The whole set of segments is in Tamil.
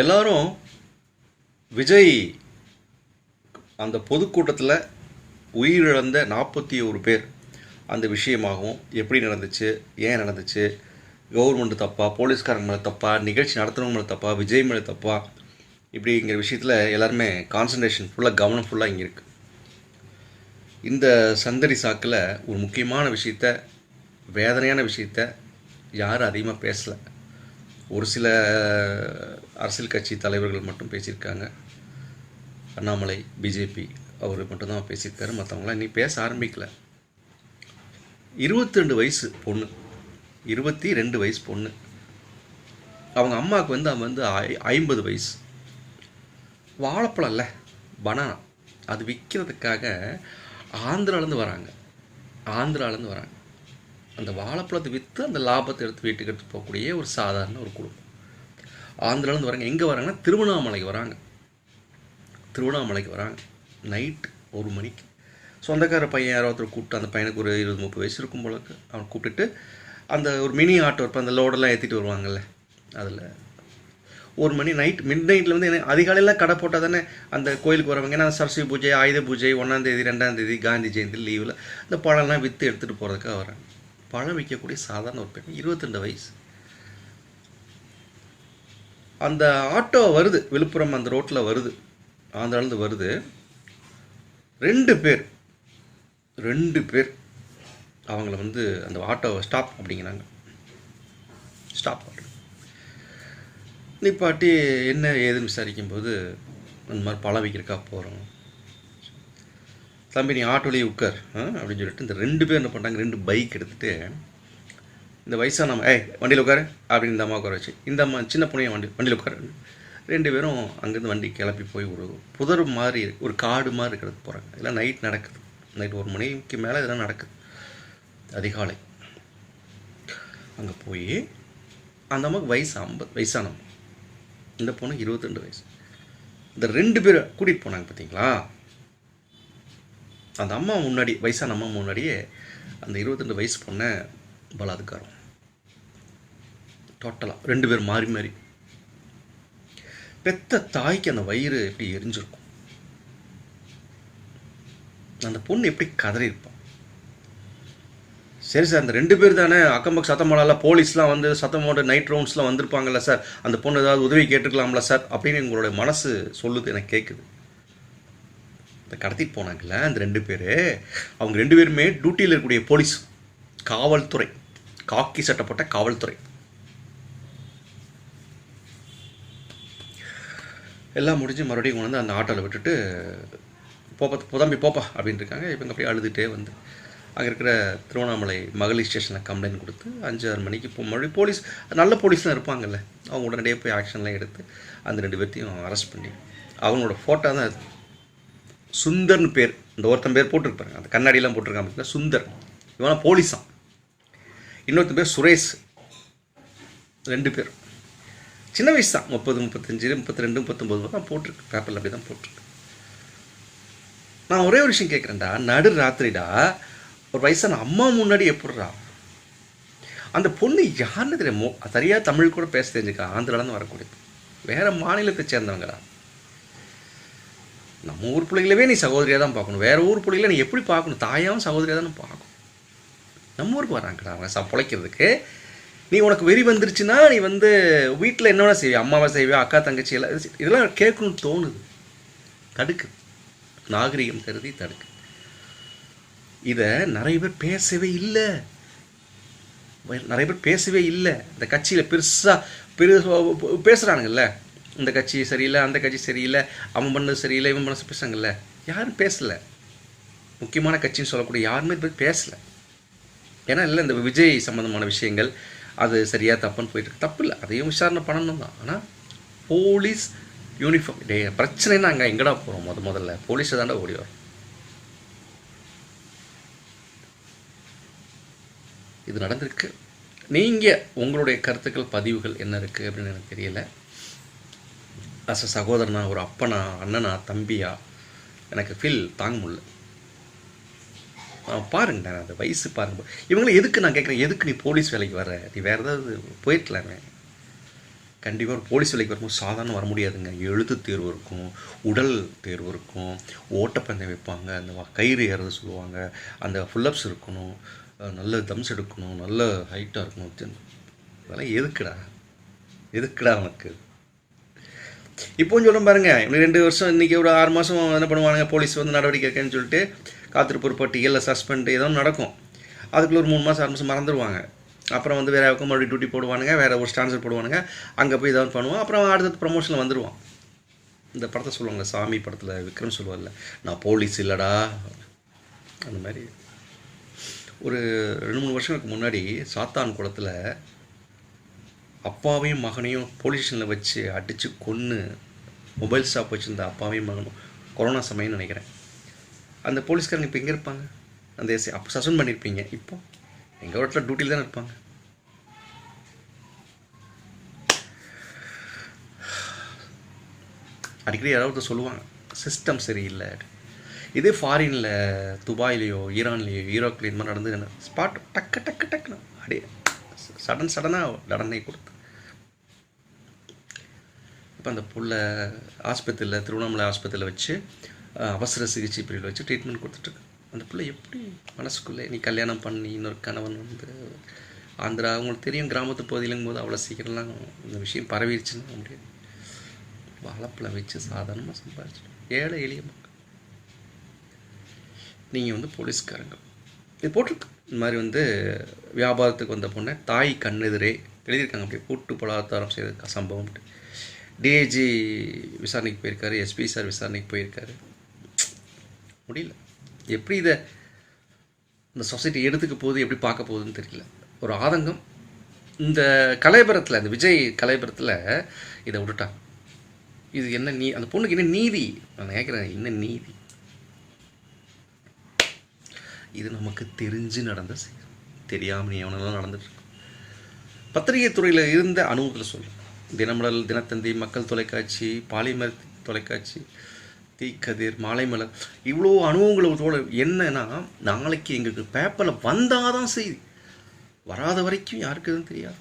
எல்லாரும் விஜய் அந்த பொதுக்கூட்டத்தில் உயிரிழந்த நாற்பத்தி ஒரு பேர். அந்த விஷயமாகவும் எப்படி நடந்துச்சு ஏன் நடந்துச்சு கவர்மெண்ட் தப்பா போலீஸ்காரங்க மேலே தப்பா நிகழ்ச்சி நடத்துகிறவங்க மேலே தப்பா விஜய் மேலே தப்பா இப்படிங்கிற விஷயத்தில் எல்லாருமே கான்சன்ட்ரேஷன் ஃபுல்லாக கவனம் ஃபுல்லாக இங்கே இருக்குது இந்த சந்தடி சாக்கில் ஒரு முக்கியமான விஷயத்த வேதனையான விஷயத்த யாரும் அதிகமாக பேசலை. ஒரு சில அரசியல் கட்சி தலைவர்கள் மட்டும் பேசியிருக்காங்க. அண்ணாமலை பிஜேபி அவர் மட்டும்தான் பேசியிருக்காரு. மற்றவங்களாம் இன்னும் பேச ஆரம்பிக்கல. இருபத்தி ரெண்டு வயசு பொண்ணு. இருபத்தி ரெண்டு வயசு பொண்ணு. அவங்க அம்மாவுக்கு வந்து அவன் வந்து ஐ- ஐம்பது வயசு. வாழைப்பழம் இல்லை பனானா. அது விற்கிறதுக்காக ஆந்திராலேருந்து வராங்க. ஆந்திராலேருந்து வராங்க. அந்த வாழைப்பழத்தை விற்று அந்த லாபத்தை எடுத்து வீட்டுக்கு எடுத்து போகக்கூடிய ஒரு சாதாரண ஒரு குடும்பம். ஆந்திராலேருந்து வராங்க. எங்கே வராங்கன்னா திருவண்ணாமலைக்கு வராங்க. திருவண்ணாமலைக்கு வராங்க. நைட் ஒரு மணிக்கு. சொந்தக்கார பையன் யாரோ ஒருத்தர் கூப்பிட்டு அந்த பையனுக்கு ஒரு இருபது முப்பது வயசு இருக்கும் போலக்கு அவன் கூப்பிட்டுட்டு அந்த ஒரு மினி ஆட்டோ இருப்போம் அந்த லோடெல்லாம் ஏற்றிட்டு வருவாங்கல்ல அதில். ஒரு மணி நைட் மிட் நைட்டில் வந்து என்ன அதிகாலையில் கடை போட்டால் தானே அந்த கோயிலுக்கு வரவங்க ஏன்னா சரஸ்வதி பூஜை ஆயுத பூஜை ஒன்றாந்தேதி ரெண்டாந்தேதி காந்தி ஜெயந்தி லீவில் இந்த பழம்லாம் விற்று எடுத்துகிட்டு போகிறதுக்காக வராங்க. பழம் விற்கக்கூடிய சாதாரண ஒரு பெண் இருபத்திரெண்டு வயசு. அந்த ஆட்டோ வருது விழுப்புரம் அந்த ரோட்டில் வருது ஆந்திராலேருந்து வருது. ரெண்டு பேர் ரெண்டு பேர் அவங்கள வந்து அந்த ஆட்டோவை ஸ்டாப் அப்படிங்கிறாங்க. ஸ்டாப் நிப்பாட்டி என்ன ஏதுன்னு விசாரிக்கும்போது இந்த மாதிரி பழம் விற்கிறக்கா போகிறோம் தம்பி நீ ஆட்டோலேயே உட்கார். அப்படின்னு சொல்லிட்டு இந்த ரெண்டு பேர் என்ன பண்ணுறாங்க ரெண்டு பைக் எடுத்துகிட்டு இந்த வயசான ஏய் வண்டியில் உட்காரு அப்படின்னு இந்த அம்மா உட்கார வச்சு இந்த அம்மா சின்ன பொண்ணையும் வண்டி வண்டியில் உட்காரு ரெண்டு பேரும் அங்கேருந்து வண்டி கிளப்பி போய் ஒரு புதர் மாதிரி ஒரு காடு மாதிரி இருக்கிறதுக்கு போகிறாங்க இதெல்லாம் நைட் நடக்குது. நைட் ஒரு மணிக்கு மேலே இதெல்லாம் நடக்குது. அதிகாலை. அங்கே போய் அந்த அம்மாவுக்கு வயசு ஐம்பது வயசானவங்க இந்த பொண்ணு இருபத்திரெண்டு வயசு. இந்த ரெண்டு பேர் கூட்டிகிட்டு போனாங்க பார்த்தீங்களா அந்த அம்மா முன்னாடி வயசான அம்மா முன்னாடியே அந்த இருபத்திரெண்டு வயசு பொண்ணை பலாத்காரம். டோட்டலாக ரெண்டு பேர் மாறி மாறி. பெத்த தாய்க்கு அந்த வயிறு எப்படி எரிஞ்சிருக்கும்? அந்த பொண்ணு எப்படி கதறி இருப்பான் சரி சார் அந்த ரெண்டு பேர் தானே அக்கம்பக்கம் சத்தம் போடலாம் போலீஸ்லாம் வந்து சத்தம் போட்டு நைட் ரவுண்ட்ஸ்லாம் வந்திருப்பாங்கல்ல சார் அந்த பொண்ணு ஏதாவது உதவி கேட்டுக்கலாம்ல சார் அப்படின்னு உங்களுடைய மனசு சொல்லுது எனக்கு கேட்குது கடத்திட்டு போனாங்கல்ல அந்த ரெண்டு பேர் அவங்க ரெண்டு பேருமே டியூட்டியில் இருக்கக்கூடிய போலீஸ் காவல்துறை காக்கி சட்டப்பட்ட காவல்துறை. எல்லாம் முடிஞ்சு மறுபடியும் கொண்டு வந்து அந்த ஆட்டோவில் விட்டுட்டு போப்பா புதம்பி போப்பா அப்படின்னு இருக்காங்க. இவங்க அப்படியே அழுதுகிட்டே வந்து அங்கே இருக்கிற திருவண்ணாமலை மகளிர் ஸ்டேஷனில் கம்ப்ளைண்ட் கொடுத்து அஞ்சு ஆறு மணிக்கு போ மறுபடியும் போலீஸ் நல்ல போலீஸ்லாம் இருப்பாங்கல்ல. அவங்க உடனடியே போய் ஆக்ஷன்லாம் எடுத்து அந்த ரெண்டு பேர்த்தையும் அரெஸ்ட் பண்ணி அவங்களோட ஃபோட்டோ தான் சுந்தர்னு பேர். இந்த ஒருத்தன் பேர் போட்டிருப்பாங்க அந்த கண்ணாடியெல்லாம் போட்டிருக்காங்க அப்படின்னா சுந்தர். இவனா போலீஸான் இன்னொருத்தன் பேர் சுரேஷ். ரெண்டு பேர். சின்ன வயசு தான் முப்பது முப்பத்தஞ்சு முப்பத்தி ரெண்டு முப்பத்தொம்பது தான் போட்டிருக்கு. பேப்பரில் அப்படி தான் போட்டிருக்கு. நான் ஒரே ஒரு விஷயம் கேட்குறேன்டா நடு ராத்திரிடா ஒரு வயசான அம்மா முன்னாடி எப்படிடா அந்த பொண்ணு யாருன்னு தெரியுமோ? சரியாக தமிழ் கூட பேச தெரிஞ்சுக்கா. ஆந்திராலேருந்து வரக்கூடியது. வேறு மாநிலத்தை சேர்ந்தவங்கடா. நம்ம ஊர் பிள்ளைகளவே நீ சகோதரியாக தான் பார்க்கணும். வேறு ஊர் பிள்ளைகளை நீ எப்படி பார்க்கணும்? தாயாவும் சகோதரியாக தானே பார்க்கணும் நம்ம ஊருக்கு வராங்கடா அவங்க ச பிழைக்கிறதுக்கு. நீ உனக்கு வெறி வந்துருச்சுன்னா நீ வந்து வீட்டில் என்ன செய்வியா? அம்மாவை செய்வியா? அக்கா தங்கச்சி எல்லாம் இதெல்லாம் கேட்கணும்னு தோணுது. தடுக்கு. நாகரிகம் கருதி தடுக்கு. இதை நிறைய பேர் பேசவே இல்லை. நிறைய பேர் பேசவே இல்லை. இந்த கட்சியில் பெருசாக பெரு பேசுகிறானுங்கல்ல இந்த கட்சி சரியில்லை அந்த கட்சி சரியில்லை அவன் பண்ணது சரியில்லை இவன் பண்ண பேசுறாங்கல்ல. யாரும் பேசலை. முக்கியமான கட்சின்னு சொல்லக்கூடிய யாருமே இது பேசலை. ஏன்னா இல்லை இந்த விஜய் சம்மந்தமான விஷயங்கள் அது சரியாக தப்புன்னு போயிட்டு தப்பு இல்லை. அதையும் விசாரணை பண்ணணும் தான். ஆனால் போலீஸ் யூனிஃபார்ம் டே பிரச்சனைன்னா அங்கே? எங்கடா போகிறோம் முத முதல்ல? போலீஸை தாண்டா ஓடி வரும். இது நடந்திருக்கு. நீங்கள் உங்களுடைய கருத்துக்கள் பதிவுகள் என்ன இருக்குது அப்படின்னு எனக்கு தெரியலை. அஸ் அ சகோதரனா ஒரு அப்பனா அண்ணனா தம்பியா எனக்கு ஃபீல் தாங்க முடியல. ஆ, பாருங்க அந்த வயசு பாருங்க. இவங்களை எதுக்கு நான் கேட்குறேன் எதுக்கு நீ போலீஸ் வேலைக்கு வர நீ வேறு ஏதாவது போயிட்டலாமே கண்டிப்பாக ஒரு போலீஸ் வேலைக்கு வரும்போது சாதாரண வர முடியாதுங்க. எழுத்து தேர்வு இருக்கும் உடல் தேர்வு இருக்கும் ஓட்டப்பந்தயம் வைப்பாங்க அந்த கயிறு ஏறது சொல்லுவாங்க. அந்த ஃபுல்லப்ஸ் இருக்கணும் நல்ல தம்ஸ் எடுக்கணும் நல்ல ஹைட்டாக இருக்கணும். தென் அதெல்லாம் எதுக்குடா? எதுக்குடா உனக்கு? இப்போவும் சொல்லும் பாருங்க இன்னும் ரெண்டு வருஷம் இன்னைக்கு ஒரு ஆறு மாதம் என்ன பண்ணுவாங்க போலீஸ் வந்து நடவடிக்கை எடுக்கன்னு சொல்லிட்டு காத்திருப்பு பட்டியலில் சஸ்பெண்ட் ஏதோ நடக்கும். அதுக்குள்ளே ஒரு மூணு மாதம் ஆறு மாதம் மறந்துடுவாங்க அப்புறம் வந்து வேறு பக்கம் மறுபடியும் டியூட்டி போடுவானுங்க வேறு ஒரு ஸ்டான்சர் போடுவானுங்க. அங்கே போய் ஏதாவது பண்ணுவோம் அப்புறம் அடுத்தது ப்ரமோஷனில் வந்துடுவான் இந்த படத்தை சொல்லுவாங்க சாமி படத்தில் விக்ரம் சொல்லுவார்ல நான் போலீஸ் இல்லைடா. அந்த மாதிரி. ஒரு ரெண்டு மூணு வருஷங்களுக்கு முன்னாடி சாத்தான் குளத்தில் அப்பாவையும் மகனையும் போலீஸ் ஸ்டேஷனில் வச்சு அடித்து கொன்று மொபைல் ஷாப் வச்சுருந்த அப்பாவையும் மகனும் கொரோனா சமயம்னு நினைக்கிறேன். அந்த போலீஸ்காரங்க இப்போ எங்கே இருப்பாங்க? அந்த எஸ்ஐ அப்போ சஸ்பெண்ட் பண்ணியிருப்பீங்க இப்போ எங்கள் வீட்டில் டியூட்டியில் தானே இருப்பாங்க. அடிக்கடி யாராவது சொல்லுவாங்க சிஸ்டம் சரியில்லை. இதே ஃபாரினில் துபாயிலேயோ ஈரான்லேயோ ஈரோக்லேயோ இந்த மாதிரி நடந்து ஸ்பாட் டக்கு டக்கு டக்குன்னு அப்படியே சடன் சடனாக நடனை கொடுத்து. இப்போ அந்த புள்ள ஆஸ்பத்திரியில் திருவண்ணாமலை ஆஸ்பத்திரியில் வச்சு அவசர சிகிச்சை பிரிவில் வச்சு ட்ரீட்மெண்ட் கொடுத்துட்ருக்கு அந்த பிள்ளை எப்படி மனசுக்குள்ளே நீ கல்யாணம் பண்ணி இன்னொரு கணவன் வந்து ஆந்திரா அவங்களுக்கு தெரியும் கிராமத்து பகுதியிலும் போது அவ்வளோ சீக்கிரம்லாம் இந்த விஷயம் பரவிடுச்சுன்னு முடியாது. வாழைப்பழம் வச்சு சாதாரணமாக சம்பாதிச்சு ஏழை எளிய மக்கள். நீங்கள் வந்து போலீஸ்காரங்க. இது போட்டிருக்கு. இந்த மாதிரி வந்து வியாபாரத்துக்கு வந்த பொண்ணை தாய் கண்ணெதிரே எழுதியிருக்காங்க. அப்படியே கூட்டு பலாத்தாரம் செய்த சம்பவம்ட்டு டிஐஜி விசாரணைக்கு போயிருக்காரு எஸ்பி சார் விசாரணைக்கு போயிருக்காரு. முடியல. எப்படி இதை இந்த சொசைட்டி எடுத்துக்க போகுது எப்படி பார்க்க போகுதுன்னு தெரியல. ஒரு ஆதங்கம். இந்த கலைபுரத்தில் இந்த விஜய் கலைபுரத்தில் இதை விட்டுட்டாங்க இது என்ன நீ அந்த பொண்ணுக்கு என்ன நீதி? நான் கேட்குறேன் என்ன நீதி? இது நமக்கு தெரிஞ்சு நடந்த செயல் தெரியாமல் நீ எவனெல்லாம் நடந்துட்டு பத்திரிகை துறையில் இருந்த அனுபவத்தில் சொல்லு. தினமலர் தினத்தந்தி மக்கள் தொலைக்காட்சி பாலிமர் தொலைக்காட்சி தீக்கதிர் மாலைமலர் இவ்வளோ அனுபவங்களோட என்னன்னா நாளைக்கு எங்களுக்கு பேப்பரில் வந்தால் தான் செய்தி. வராத வரைக்கும் யாருக்கு எதுவும் தெரியாது.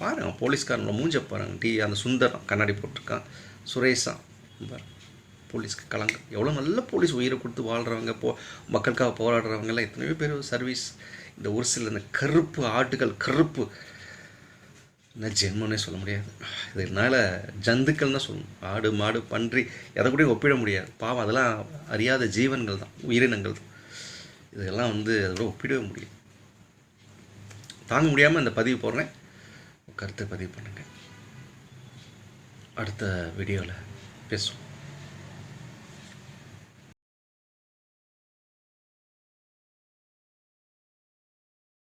பாருங்க போலீஸ்காரனோட மூஞ்ச பாருங்க. டி அந்த சுந்தரம் கண்ணாடி போட்டிருக்கான். சுரேஷா பாருங்க போலீஸ்க்கு கலங்க. எவ்வளோ நல்ல போலீஸ் உயிரை கொடுத்து வாழ்கிறவங்க போ மக்களுக்காக போராடுறவங்கெல்லாம் எத்தனையோ பேர் சர்வீஸ் இந்த ஒரு சில இந்த கருப்பு ஆட்டுகள் கருப்பு என்ன ஜென்மனே சொல்ல முடியாது. இதனால் ஜந்துக்கள்னு சொல்லணும். ஆடு மாடு பன்றி எதை கூடயும் ஒப்பிட முடியாது. பாவம் அதெல்லாம் அறியாத ஜீவன்கள் தான் உயிரினங்கள் தான். இதெல்லாம் வந்து அதோட ஒப்பிடவே முடியும் தாங்க முடியாமல் இந்த பதிவு போடுறேன். கருத்தை பதிவு பண்ணுங்கள் அடுத்த வீடியோவில் பேசுவோம்.